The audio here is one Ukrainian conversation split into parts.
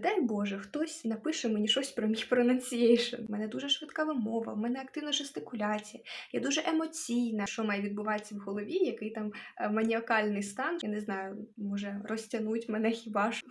дай Боже, хтось напише мені щось про мій pronunciation. У мене дуже швидка вимова, в мене активна жестикуляція, я дуже емоційна. Що має відбуватися в голові, який там е, маніакальний стан. Я не знаю, може розтягнуть мене хіба ж.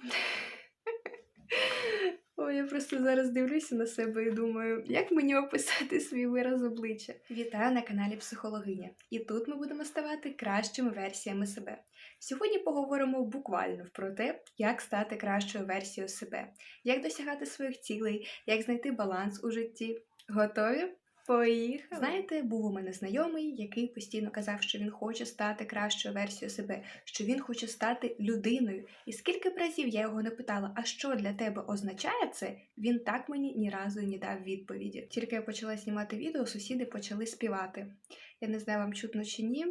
Ой, я просто зараз дивлюся на себе і думаю, як мені описати свій вираз обличчя. Вітаю на каналі Психологиня, і тут ми будемо ставати кращими версіями себе. Сьогодні поговоримо буквально про те, як стати кращою версією себе, як досягати своїх цілей, як знайти баланс у житті. Готові? Поїхали! Знаєте, був у мене знайомий, який постійно казав, що він хоче стати кращою версією себе, що він хоче стати людиною. І скільки б разів я його не питала, а що для тебе означає це, він так мені ні разу не дав відповіді. Тільки я почала знімати відео, сусіди почали співати. Я не знаю, вам чутно чи ні.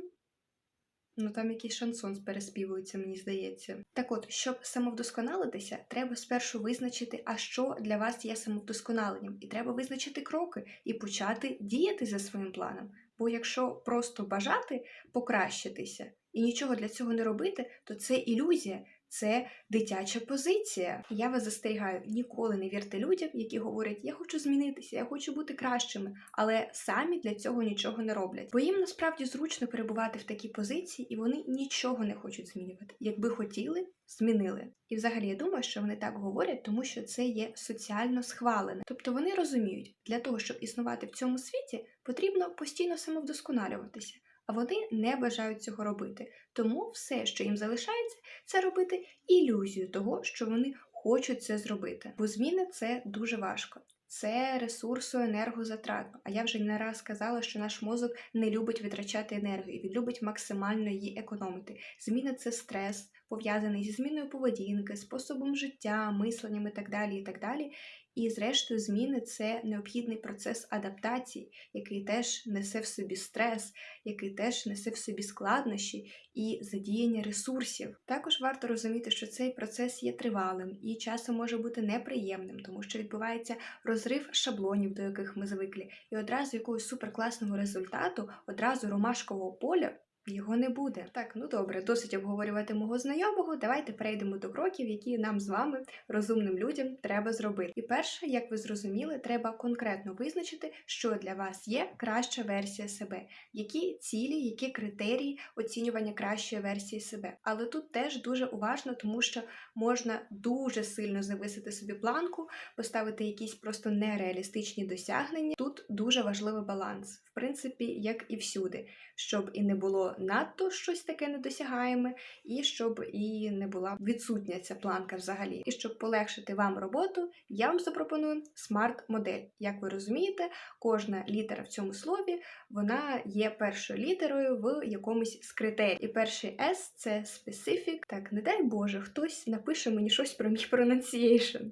Ну там якийсь шансон переспівується, мені здається. Так от, щоб самовдосконалитися, треба спершу визначити, а що для вас є самовдосконаленням, і треба визначити кроки і почати діяти за своїм планом. Бо якщо просто бажати покращитися і нічого для цього не робити, то це ілюзія. Це дитяча позиція. Я вас застерігаю, ніколи не вірте людям, які говорять, я хочу змінитися, я хочу бути кращими, але самі для цього нічого не роблять. Бо їм насправді зручно перебувати в такій позиції, і вони нічого не хочуть змінювати. Якби хотіли, змінили. І взагалі я думаю, що вони так говорять, тому що це є соціально схвалене. Тобто вони розуміють, для того, щоб існувати в цьому світі, потрібно постійно самовдосконалюватися. А вони не бажають цього робити. Тому все, що їм залишається, це робити ілюзію того, що вони хочуть це зробити. Бо зміни це дуже важко. Це ресурсо енергозатратно. А я вже не раз казала, що наш мозок не любить витрачати енергію, він любить максимально її економити. Зміни це стрес, пов'язаний зі зміною поведінки, способом життя, мисленням і так далі. І так далі. І, зрештою, зміни це необхідний процес адаптації, який теж несе в собі стрес, який теж несе в собі складнощі і задіяння ресурсів. Також варто розуміти, що цей процес є тривалим і часом може бути неприємним, тому що відбувається розрив шаблонів, до яких ми звикли, і одразу якогось суперкласного результату, одразу ромашкового поля. Його не буде. Так, ну добре, досить обговорювати мого знайомого. Давайте перейдемо до кроків, які нам з вами, розумним людям, треба зробити. І перше, як ви зрозуміли, треба конкретно визначити, що для вас є краща версія себе, які цілі, які критерії оцінювання кращої версії себе. Але тут теж дуже уважно, тому що можна дуже сильно зависити собі планку, поставити якісь просто нереалістичні досягнення. Тут дуже важливий баланс, в принципі, як і всюди, щоб і не було надто щось таке недосягаєме, і щоб і не була відсутня ця планка взагалі. І щоб полегшити вам роботу, я вам запропоную смарт-модель. Як ви розумієте, кожна літера в цьому слові вона є першою літерою в якомусь з. І перший S – це specific. Так, не дай Боже, хтось напише мені щось про мій pronunciation.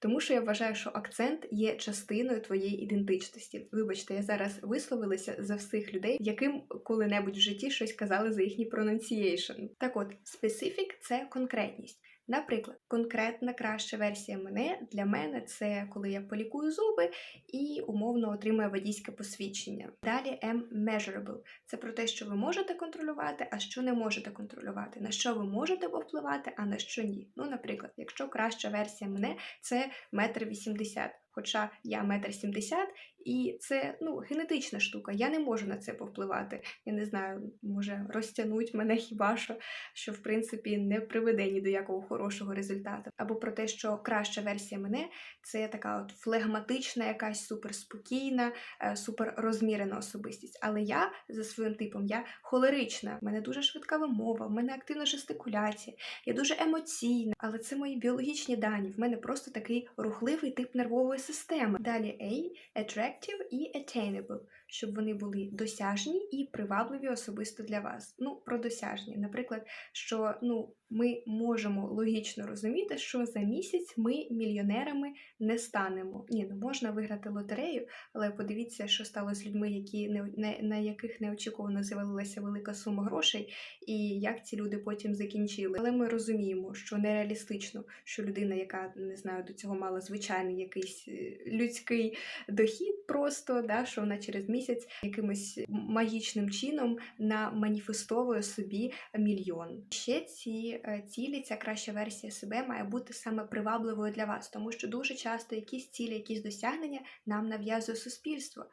Тому що я вважаю, що акцент є частиною твоєї ідентичності. Вибачте, я зараз висловилася за всіх людей, яким коли-небудь в житті щось казали за їхній pronunciation. Так от, specific – це конкретність. Наприклад, конкретна краща версія мене для мене це коли я полікую зуби і умовно отримую водійське посвідчення. Далі M measurable – це про те, що ви можете контролювати, а що не можете контролювати, на що ви можете впливати, а на що ні. Ну, наприклад, якщо краща версія мене це метр вісімдесят. Хоча я метр сімдесят, і це ну генетична штука. Я не можу на це повпливати. Я не знаю, може розтягнуть мене хіба що, що в принципі не приведе ні до якого хорошого результату. Або про те, що краща версія мене це така от флегматична, якась суперспокійна, е, суперрозмірена особистість. Але я за своїм типом я холерична. В мене дуже швидка вимова, в мене активна жестикуляція, я дуже емоційна, але це мої біологічні дані. В мене просто такий рухливий тип нервової системи. Далі A – attractive і attainable, щоб вони були досяжні і привабливі особисто для вас. Ну, про досяжні. Наприклад, що ну, ми можемо логічно розуміти, що за місяць ми мільйонерами не станемо. Ні, ну можна виграти лотерею, але подивіться, що стало з людьми, які не, на яких неочікувано з'явилася велика сума грошей, і як ці люди потім закінчили. Але ми розуміємо, що нереалістично, що людина, яка не знаю, до цього мала звичайний якийсь людський дохід, просто, да, що вона через місяць якимось магічним чином наманіфестовує собі мільйон. Ще ці е, цілі, ця краща версія себе має бути саме привабливою для вас, тому що дуже часто якісь цілі, якісь досягнення нам нав'язує суспільство.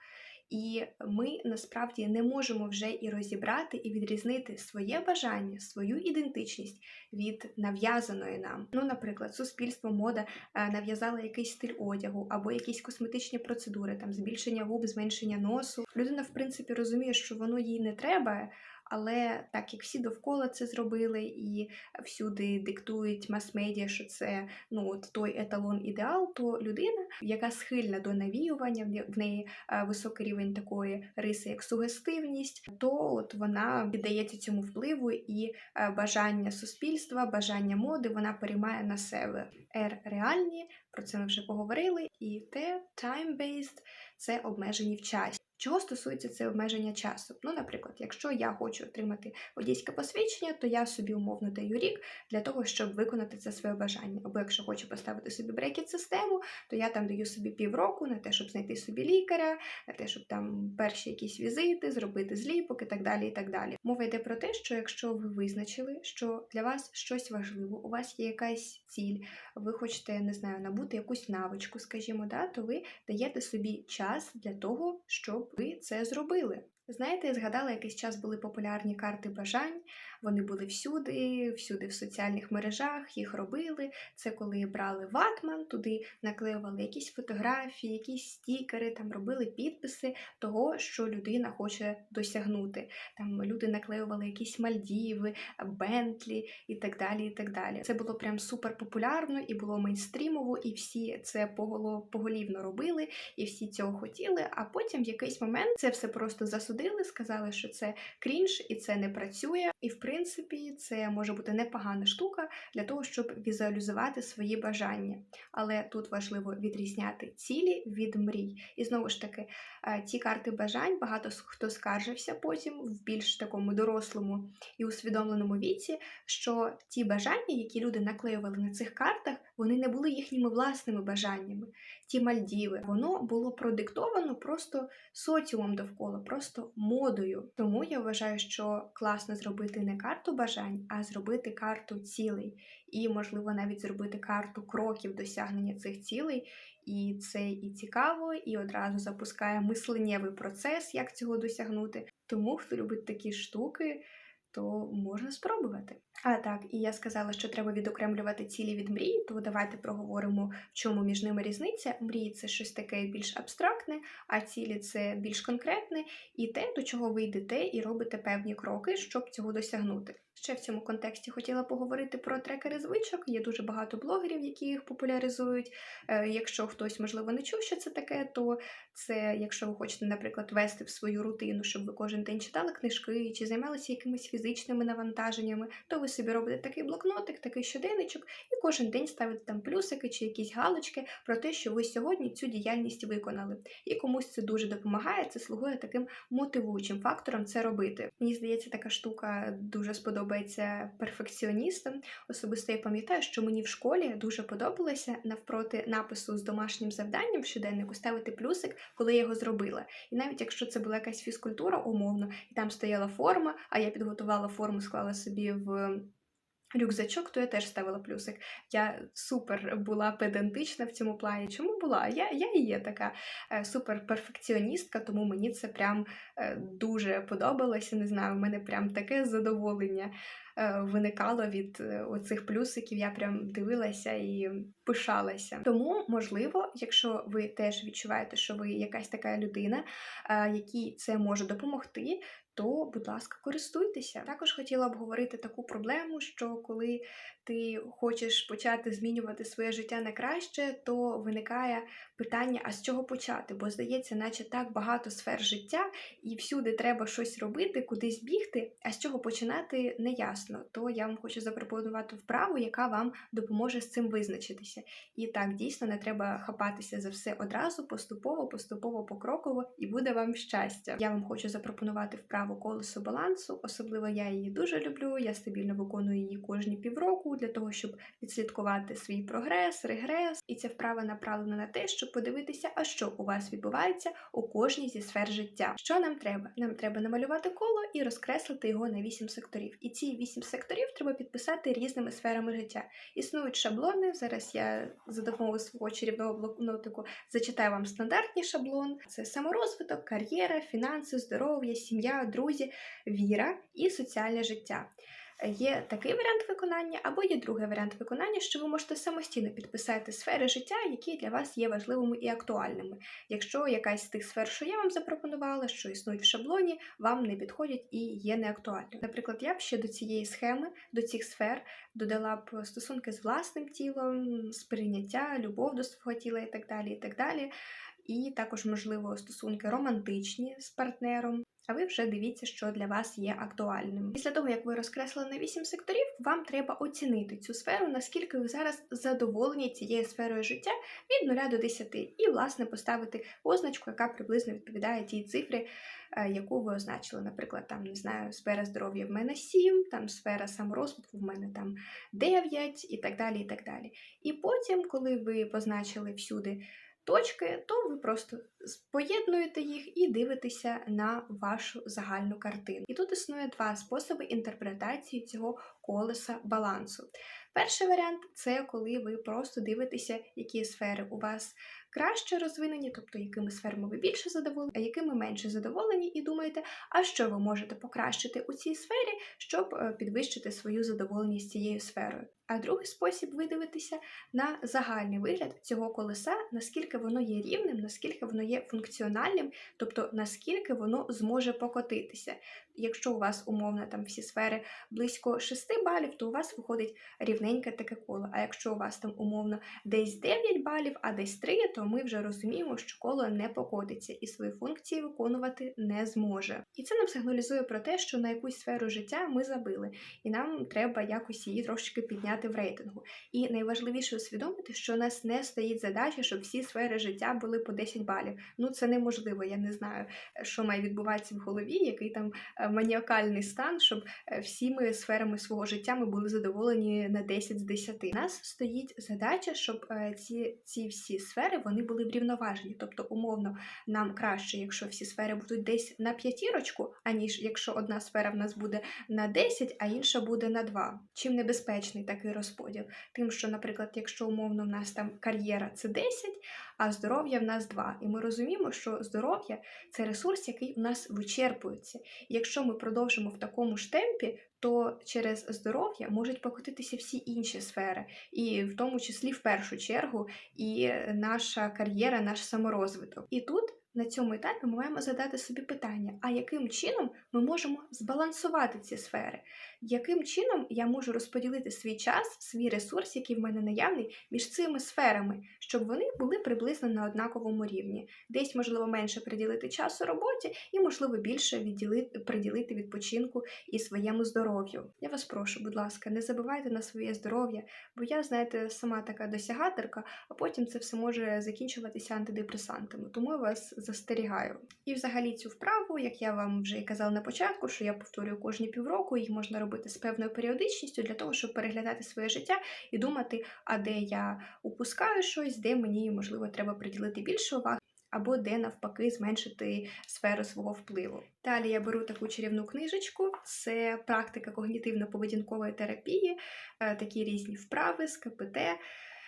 І ми насправді не можемо вже і розібрати, і відрізнити своє бажання, свою ідентичність від нав'язаної нам. Ну, наприклад, суспільство, мода е, нав'язала якийсь стиль одягу або якісь косметичні процедури, там збільшення губ, зменшення носу. Людина, в принципі, розуміє, що воно їй не треба. Але так як всі довкола це зробили, і всюди диктують мас-медіа, що це ну от той еталон ідеал, то людина, яка схильна до навіювання, в неї е, високий рівень такої риси, як сугестивність, то от вона піддається цьому впливу і е, бажання суспільства, бажання моди вона переймає на себе. Р реальні, про це ми вже поговорили, і Т time-based – це обмежені в часі. Чого стосується це обмеження часу? Ну, наприклад, якщо я хочу отримати водійське посвідчення, то я собі умовно даю рік для того, щоб виконати це своє бажання. Або якщо хочу поставити собі брекет-систему, то я там даю собі півроку на те, щоб знайти собі лікаря, на те, щоб там перші якісь візити, зробити зліпок і так далі. і так далі. Мова йде про те, що якщо ви визначили, що для вас щось важливо, у вас є якась ціль, ви хочете, не знаю, набути якусь навичку, скажімо, да, то ви даєте собі час для того, щоб ви це зробили. Знаєте, я згадала, якийсь час були популярні карти бажань. Вони були всюди, всюди в соціальних мережах, їх робили. Це коли брали ватман, туди наклеювали якісь фотографії, якісь стікери, там робили підписи того, що людина хоче досягнути. Там люди наклеювали якісь Мальдіви, Бентлі і так далі. і так далі. Це було прям супер популярно і було мейнстрімово, і всі це поголо- поголівно робили, і всі цього хотіли. А потім в якийсь момент це все просто засудили, сказали, що це крінж і це не працює. І в принципі, це може бути непогана штука для того, щоб візуалізувати свої бажання. Але тут важливо відрізняти цілі від мрій. І знову ж таки, е, ці карти бажань багато хто скаржився потім в більш такому дорослому і усвідомленому віці, що ті бажання, які люди наклеювали на цих картах, вони не були їхніми власними бажаннями. Ті Мальдіви, воно було продиктовано просто соціумом довкола, просто модою. Тому я вважаю, що класно зробити не карту бажань, а зробити карту цілей. І, можливо, навіть зробити карту кроків досягнення цих цілей. І це і цікаво, і одразу запускає мисленнєвий процес, як цього досягнути. Тому, хто любить такі штуки, то можна спробувати. А так, і я сказала, що треба відокремлювати цілі від мрії, то давайте проговоримо, в чому між ними різниця. Мрії це щось таке більш абстрактне, а цілі це більш конкретне, і те, до чого ви йдете і робите певні кроки, щоб цього досягнути. Ще в цьому контексті хотіла поговорити про трекери звичок. Є дуже багато блогерів, які їх популяризують. Е, Якщо хтось, можливо, не чув, що це таке, то це якщо ви хочете, наприклад, вести в свою рутину, щоб ви кожен день читали книжки чи займалися якимись фізичними навантаженнями, то ви собі робите такий блокнотик, такий щоденничок, і кожен день ставите там плюсики чи якісь галочки про те, що ви сьогодні цю діяльність виконали. І комусь це дуже допомагає, це слугує таким мотивуючим фактором це робити. Мені здається, така штука дуже сподобається перфекціоністам. Особисто я пам'ятаю, що мені в школі дуже подобалося навпроти напису з домашнім завданням в щоденнику ставити плюсик, коли я його зробила. І навіть якщо це була якась фізкультура умовно, і там стояла форма, а я підготувала форму, склала собі в. Рюкзачок, то я теж ставила плюсик. Я супер була педантична в цьому плані. Чому була? Я, я і є така е, супер перфекціоністка, тому мені це прям е, дуже подобалося. Не знаю, в мене прям таке задоволення виникало від е, оцих плюсиків. Я прям дивилася і пишалася. Тому, можливо, якщо ви теж відчуваєте, що ви якась така людина, е, якій це може допомогти, то, будь ласка, користуйтеся. Також хотіла б говорити таку проблему, що коли ти хочеш почати змінювати своє життя на краще, то виникає питання, а з чого почати? Бо здається, наче так багато сфер життя, і всюди треба щось робити, кудись бігти, а з чого починати не ясно. То я вам хочу запропонувати вправу, яка вам допоможе з цим визначитися. І так, дійсно, не треба хапатися за все одразу, поступово, поступово, покроково, і буде вам щастя. Я вам хочу запропонувати вправу колесо балансу. Особливо я її дуже люблю. Я стабільно виконую її кожні півроку для того, щоб відслідкувати свій прогрес, регрес. І ця вправа направлена на те, щоб подивитися, а що у вас відбувається у кожній зі сфер життя. Що нам треба? Нам треба намалювати коло і розкреслити його на вісім секторів. І ці вісім секторів треба підписати різними сферами життя. Існують шаблони. Зараз я за допомогою свого чарівного блокнотику зачитаю вам стандартний шаблон: це саморозвиток, кар'єра, фінанси, здоров'я, сім'я, друзі, віра і соціальне життя. Є такий варіант виконання, або є другий варіант виконання, що ви можете самостійно підписати сфери життя, які для вас є важливими і актуальними. Якщо якась з тих сфер, що я вам запропонувала, що існують в шаблоні, вам не підходять і є неактуальними. Наприклад, я б ще до цієї схеми, до цих сфер додала б стосунки з власним тілом, сприйняття, любов до свого тіла і так далі. І так далі. І також, можливо, стосунки романтичні з партнером. А ви вже дивіться, що для вас є актуальним. Після того, як ви розкреслили на 8 секторів, вам треба оцінити цю сферу, наскільки ви зараз задоволені цією сферою життя від 0 до 10, і, власне, поставити позначку, яка приблизно відповідає тій цифрі, е, яку ви означили. Наприклад, там не знаю, сфера здоров'я в мене 7, там сфера саморозвитку в мене там 9 і так далі. І так далі. І потім, коли ви позначили всюди точки, то ви просто поєднуєте їх і дивитеся на вашу загальну картину. І тут існує два способи інтерпретації цього колеса балансу. Перший варіант це коли ви просто дивитеся, які сфери у вас краще розвинені, тобто якими сферами ви більше задоволені, а якими менше задоволені, і думаєте, а що ви можете покращити у цій сфері, щоб е, підвищити свою задоволеність цією сферою. А другий спосіб видивитися на загальний вигляд цього колеса, наскільки воно є рівним, наскільки воно є функціональним, тобто наскільки воно зможе покотитися. Якщо у вас умовно там всі сфери близько 6 балів, то у вас виходить рівненьке таке коло. А якщо у вас там умовно десь 9 балів, а десь 3, то ми вже розуміємо, що коло не покотиться і свої функції виконувати не зможе. І це нам сигналізує про те, що на якусь сферу життя ми забили, і нам треба якось її трошки підняти в рейтингу. І найважливіше усвідомити, що у нас не стоїть задача, щоб всі сфери життя були по 10 балів. Ну це неможливо. Я не знаю, що має відбуватися в голові, який там е, маніакальний стан, щоб е, всіми сферами свого життя ми були задоволені на 10 з 10. У нас стоїть задача, щоб е, ці, ці всі сфери вони були врівноважені. Тобто, умовно, нам краще, якщо всі сфери будуть десь на п'ятірочку, аніж якщо одна сфера в нас буде на 10, а інша буде на 2. Чим небезпечний такий розподіл? Тим, що, наприклад, якщо умовно в нас там кар'єра це 10, а здоров'я в нас 2. І ми розуміємо, що здоров'я це ресурс, який у нас вичерпується. І якщо ми продовжимо в такому ж темпі, то через здоров'я можуть покотитися всі інші сфери, і в тому числі в першу чергу і наша кар'єра, наш саморозвиток. І тут на цьому етапі ми маємо задати собі питання: а яким чином ми можемо збалансувати ці сфери? Яким чином я можу розподілити свій час, свій ресурс, який в мене наявний, між цими сферами, щоб вони були приблизно на однаковому рівні? Десь, можливо, менше приділити часу роботі, і, можливо, більше відділити, приділити відпочинку і своєму здоров'ю. Я вас прошу, будь ласка, не забувайте на своє здоров'я, бо я, знаєте, сама така досягаторка, а потім це все може закінчуватися антидепресантами. Тому я вас застерігаю. І взагалі цю вправу, як я вам вже і казала на початку, що я повторюю кожні півроку, їх можна робити з певною періодичністю для того, щоб переглядати своє життя і думати, а де я упускаю щось, де мені можливо треба приділити більше уваги. Або де навпаки зменшити сферу свого впливу. Далі я беру таку чарівну книжечку, це практика когнітивно-поведінкової терапії, е, такі різні вправи з КПТ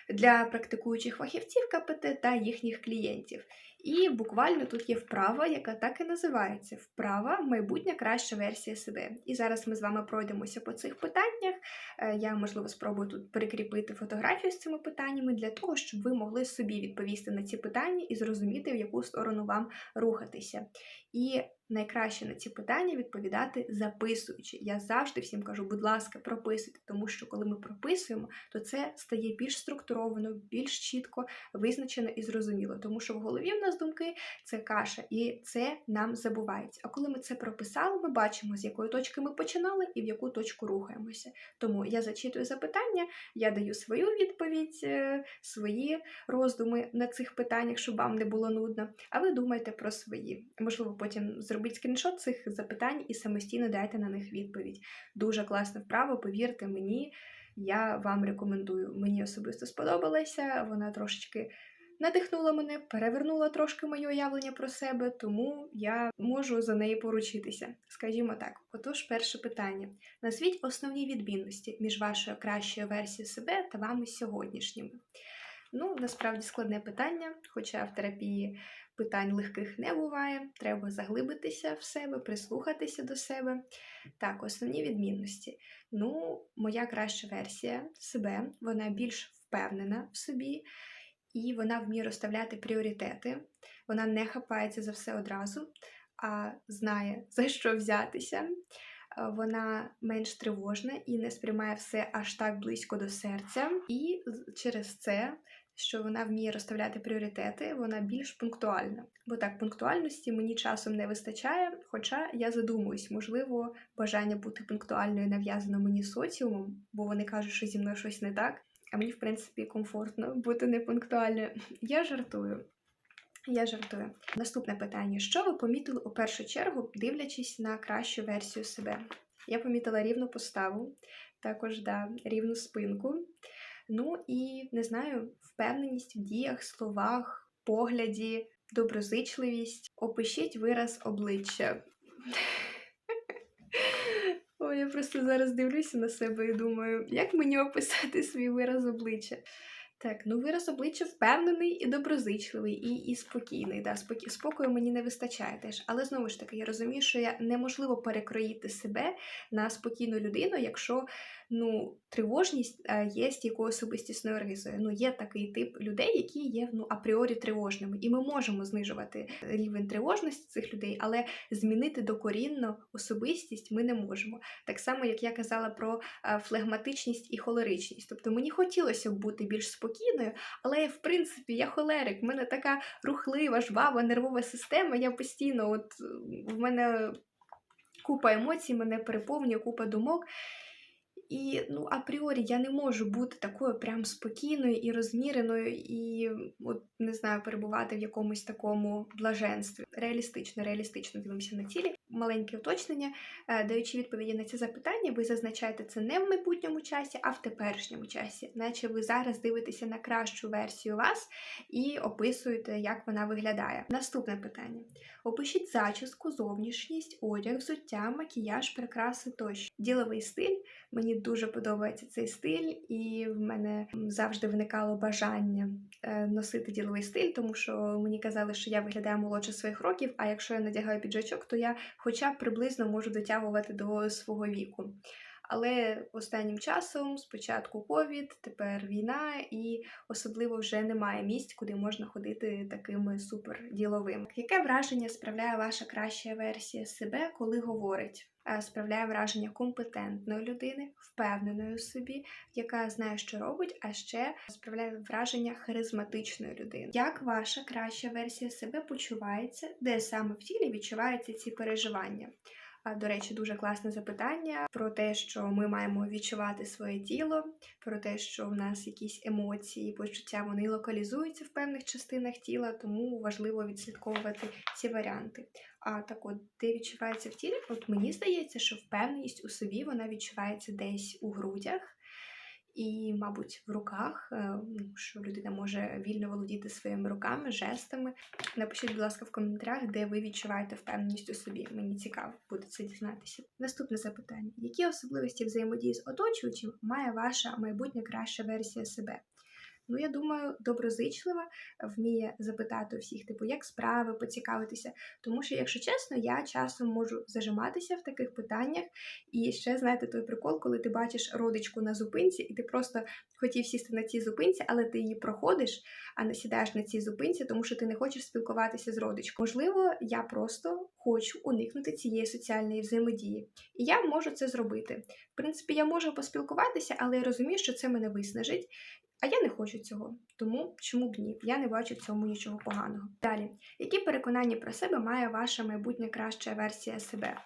для практикуючих фахівців КПТ та їхніх клієнтів. І буквально тут є вправа, яка так і називається вправа майбутня краща версія себе. І зараз ми з вами пройдемося по цих питаннях. Е, Я, можливо, спробую тут перекріпити фотографію з цими питаннями для того, щоб ви могли собі відповісти на ці питання і зрозуміти, в яку сторону вам рухатися. І найкраще на ці питання відповідати записуючи. Я завжди всім кажу, будь ласка, прописуйте, тому що коли ми прописуємо, то це стає більш структуровано, більш чітко визначено і зрозуміло, тому що в голові в нас думки це каша, і це нам забувається. А коли ми це прописали, ми бачимо, з якої точки ми починали і в яку точку рухаємося. Тому я зачитую запитання, я даю свою відповідь, е, свої роздуми на цих питаннях, щоб вам не було нудно. А ви думаєте про свої. Можливо, потім зробіть скріншот цих запитань і самостійно дайте на них відповідь. Дуже класна вправа, повірте мені, я вам рекомендую. Мені особисто сподобалася, вона трошечки надихнула мене, перевернула трошки моє уявлення про себе, тому я можу за неї поручитися. Скажімо так. Отож, перше питання: назвіть основні відмінності між вашою кращою версією себе та вами сьогоднішніми. Ну, насправді складне питання, хоча в терапії питань легких не буває. Треба заглибитися в себе, прислухатися до себе. Так, основні відмінності. Ну, моя краща версія себе, вона більш впевнена в собі, і вона вміє розставляти пріоритети. Вона не хапається за все одразу, а знає, за що взятися. Е, Вона менш тривожна і не сприймає все аж так близько до серця. І через це, що вона вміє розставляти пріоритети, вона більш пунктуальна. Бо так, пунктуальності мені часом не вистачає, хоча я задумуюсь, можливо, бажання бути пунктуальною нав'язано мені соціумом, бо вони кажуть, що зі мною щось не так. А мені, в принципі, комфортно бути непунктуальною. Я жартую. Я жартую. Наступне питання: що ви помітили у першу чергу, дивлячись на кращу версію себе? Я помітила рівну поставу, також да, рівну спинку. Ну і не знаю, впевненість в діях, словах, погляді, доброзичливість. Опишіть вираз обличчя. О, я просто зараз дивлюся на себе і думаю, як мені описати свій вираз обличчя. Так, ну вираз обличчя впевнений і доброзичливий, і, і спокійний. Да, спокі... Спокою мені не вистачає теж. Але знову ж таки, я розумію, що я неможливо перекроїти себе на спокійну людину, якщо ну, тривожність е, є стійкою особистісною рисою. Ну, є такий тип людей, які є ну, апріорі тривожними. І ми можемо знижувати рівень тривожності цих людей, але змінити докорінно особистість ми не можемо. Так само, як я казала про е, флегматичність і холеричність. Тобто мені хотілося б бути більш спокійною, але в принципі я холерик, в мене така рухлива, жвава, нервова система. Я постійно, от в мене купа емоцій, мене переповнює, купа думок. І ну, апріорі я не можу бути такою прям спокійною і розміреною, і от не знаю, перебувати в якомусь такому блаженстві. Реалістично, реалістично дивимося на цілі. Маленьке уточнення, Е, даючи відповіді на ці запитання, ви зазначаєте це не в майбутньому часі, а в теперішньому часі, наче ви зараз дивитеся на кращу версію вас і описуєте, як вона виглядає. Наступне питання: опишіть зачіску, зовнішність, одяг, взуття, макіяж, прикраси тощо. Діловий стиль. Мені дуже подобається цей стиль, і в мене завжди виникало бажання е, носити діловий стиль, тому що мені казали, що я виглядаю молодше своїх років. А якщо я надягаю піджачок, то я хоча б приблизно можу дотягувати до свого віку. Але останнім часом, спочатку ковід, тепер війна, і особливо вже немає місць, куди можна ходити такими суперділовими. Яке враження справляє ваша краща версія себе, коли говорить? Справляє враження компетентної людини, впевненої у собі, яка знає, що робить, а ще справляє враження харизматичної людини. Як ваша краща версія себе почувається, де саме в тілі відчуваються ці переживання? До речі, дуже класне запитання про те, що ми маємо відчувати своє тіло, про те, що в нас якісь емоції, почуття вони локалізуються в певних частинах тіла, тому важливо відслідковувати ці варіанти. А так от, де відчувається в тілі, от мені здається, що впевненість у собі вона відчувається десь у грудях. І, мабуть, в руках, е, ну, що людина може вільно володіти своїми руками, жестами. Напишіть, будь ласка, в коментарях, де ви відчуваєте впевненість у собі. Мені цікаво буде це дізнатися. Наступне запитання: які особливості взаємодії з оточуючим має ваша майбутня краща версія себе? Ну, я думаю, доброзичлива вміє запитати у всіх, типу, як справи, поцікавитися. Тому що, якщо чесно, я часом можу зажиматися в таких питаннях. І ще знаєте той прикол, коли ти бачиш родичку на зупинці, і ти просто хотів сісти на цій зупинці, але ти її проходиш, а не сідаєш на цій зупинці, тому що ти не хочеш спілкуватися з родичкою. Можливо, я просто хочу уникнути цієї соціальної взаємодії, і я можу це зробити. В принципі, я можу поспілкуватися, але я розумію, що це мене виснажить. А я не хочу цього, тому чому б ні? Я не бачу в цьому нічого поганого. Далі, які переконання про себе має ваша майбутня краща версія себе?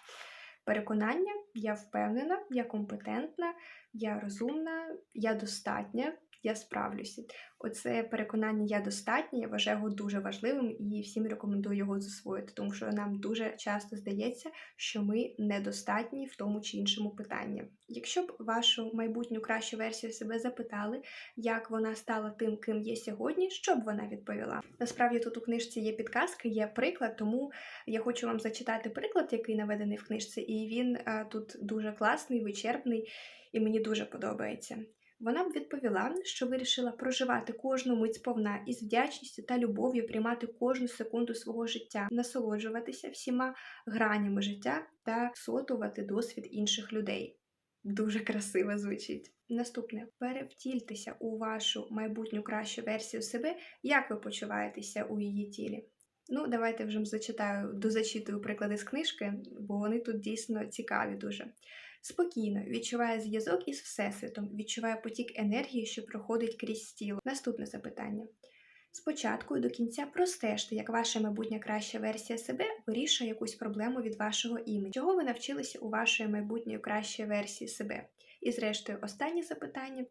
Переконання, я впевнена, я компетентна, я розумна, я достатня, я справлюся. Оце переконання я достатня, я вважаю його дуже важливим і всім рекомендую його засвоїти, тому що нам дуже часто здається, що ми недостатні в тому чи іншому питанні. Якщо б вашу майбутню кращу версію себе запитали, як вона стала тим, ким є сьогодні, що б вона відповіла? Насправді тут у книжці є підказка, є приклад, тому я хочу вам зачитати приклад, який наведений в книжці, і він е, тут дуже класний, вичерпний, і мені дуже подобається. Вона б відповіла, що вирішила проживати кожну мить сповна із вдячністю та любов'ю приймати кожну секунду свого життя, насолоджуватися всіма гранями життя та сотувати досвід інших людей. Дуже красиво звучить. Наступне перевтільтеся у вашу майбутню кращу версію себе, як ви почуваєтеся у її тілі. Ну, давайте вже зачитаю, дозачитую приклади з книжки, бо вони тут дійсно цікаві дуже. Спокійно відчуває зв'язок із Всесвітом, відчуває потік енергії, що проходить крізь тіло. Наступне запитання. Спочатку і до кінця простежте, як ваша майбутня краща версія себе вирішує якусь проблему від вашого імені. Чого ви навчилися у вашої майбутньої кращої версії себе? І зрештою, останнє запитання: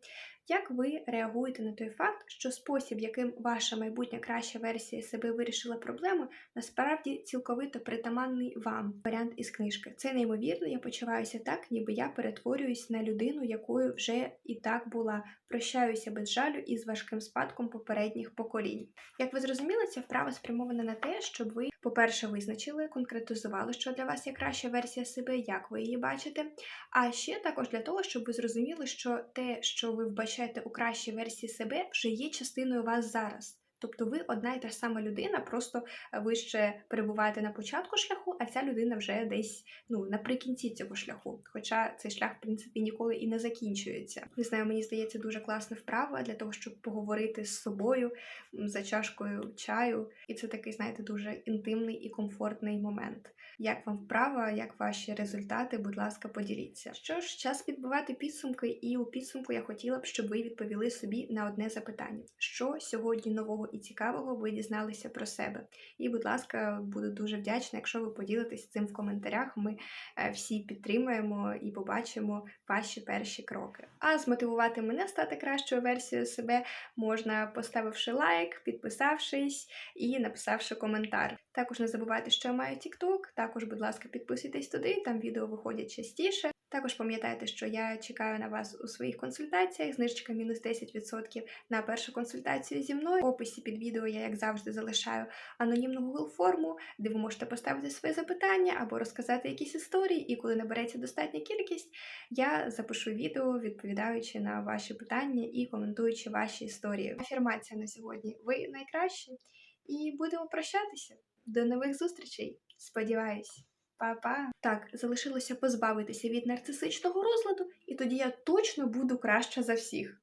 як ви реагуєте на той факт, що спосіб, яким ваша майбутня краща версія себе вирішила проблему, насправді цілковито притаманний вам варіант із книжки. Це неймовірно, я почуваюся так, ніби я перетворююсь на людину, якою вже і так була. Прощаюся без жалю із важким спадком попередніх поколінь. Як ви зрозуміли, ця вправа спрямована на те, щоб ви, по-перше, визначили, конкретизували, що для вас є краща версія себе, як ви її бачите. А ще також для того, щоб ви зрозуміли, що те, що ви вбачаєте у кращій версії себе, вже є частиною вас зараз. Тобто ви одна і та ж сама людина, просто ви ще перебуваєте на початку шляху, а ця людина вже десь ну наприкінці цього шляху. Хоча цей шлях, в принципі, ніколи і не закінчується. Не знаю, мені здається, дуже класна вправа для того, щоб поговорити з собою за чашкою чаю. І це такий, знаєте, дуже інтимний і комфортний момент. Як вам вправа, як ваші результати, будь ласка, поділіться. Що ж, час підбивати підсумки, і у підсумку я хотіла б, щоб ви відповіли собі на одне запитання: що сьогодні нового і цікавого ви дізналися про себе? І, будь ласка, буду дуже вдячна, якщо ви поділитесь цим в коментарях. Ми е, всі підтримаємо і побачимо ваші перші кроки. А змотивувати мене стати кращою версією себе можна поставивши лайк, підписавшись і написавши коментар. Також не забувайте, що я маю TikTok, також, будь ласка, підписуйтесь туди, там відео виходять частіше. Також пам'ятайте, що я чекаю на вас у своїх консультаціях. Знижечка мінус 10% на першу консультацію зі мною. В описі під відео я, як завжди, залишаю анонімну Google форму, де ви можете поставити своє запитання або розказати якісь історії. І коли набереться достатня кількість, я запишу відео, відповідаючи на ваші питання і коментуючи ваші історії. Афірмація на сьогодні. Ви найкращі, і будемо прощатися. До нових зустрічей! Сподіваюсь. Па-па! Так, залишилося позбавитися від нарцисичного розладу, і тоді я точно буду краща за всіх.